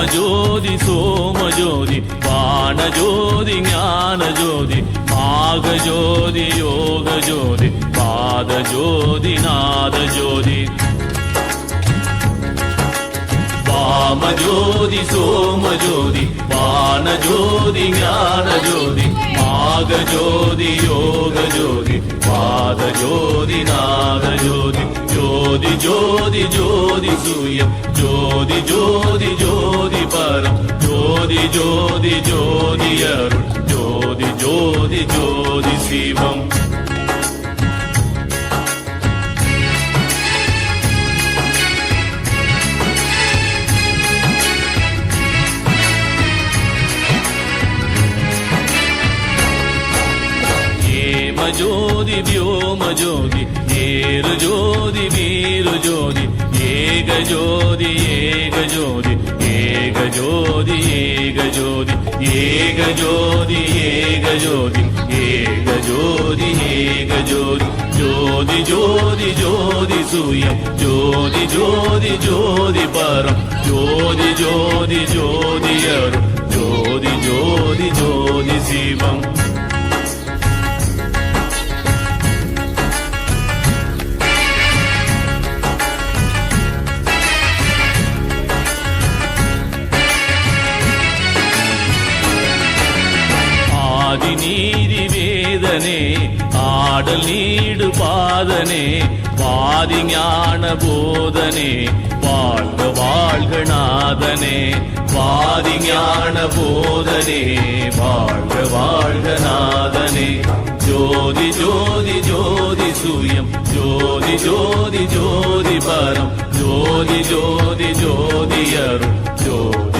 காமஜோதி சோமஜோதி வானஜோதி ஞானஜோதி மாகஜோதி யோகஜோதி பாதஜோதி நாதஜோதி காமஜோதி சோமஜோதி வானஜோதி ஞானஜோதி நாகஜோதி யோகஜோதி பாதஜோதி நாகஜோதி ஜோதி ஜோதி ஜோதி சூயம் ஜோதி ஜோதி ஜோதி பரம் ஜோதி ஜோதி ஜோதி அருள் ஜோதி ஜோதி ஜோதி சிவம். ஜோதி வியோம ஜோதி ஏறு ஜோதி வீரு ஜோதி ஏக ஜோதி ஏக ஜோதி ஏக ஜோதி ஏக ஜோதி ஏக ஜோதி ஏக ஜோதி ஏக ஜோதி ஏக ஜோதி ஜோதி ஜோதி ஜோதி சூயம் ஜோதி ஜோதி ஜோதி பரம் ஜோதி ஜோதி ஜோதி அருள் ஜோதி ஜோதி ஜோதி சிவம் பாதனே ஆடல் நீடு பாதனே வாதி ஞான போதனே வாழ்க வாழ்க நாதனே வாதி ஞான போதனே வாழ்க வாழ்க நாதனே. ஜோதி ஜோதி ஜோதி சூயம் ஜோதி ஜோதி ஜோதி பரம் ஜோதி ஜோதி ஜோதி அருள் ஜோதி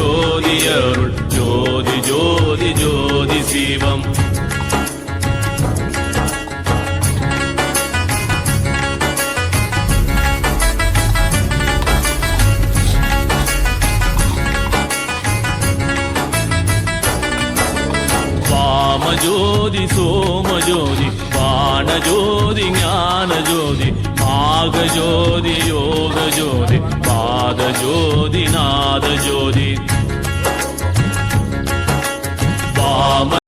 വാമജ്യോതി സോമജ്യോതി ബാണജ്യോതി ജ്ഞാനജ്യോതി മാഘജ്യോതി യോഗജ്യോതി പാദജ്യോതി നാദജ്യോതി വാമ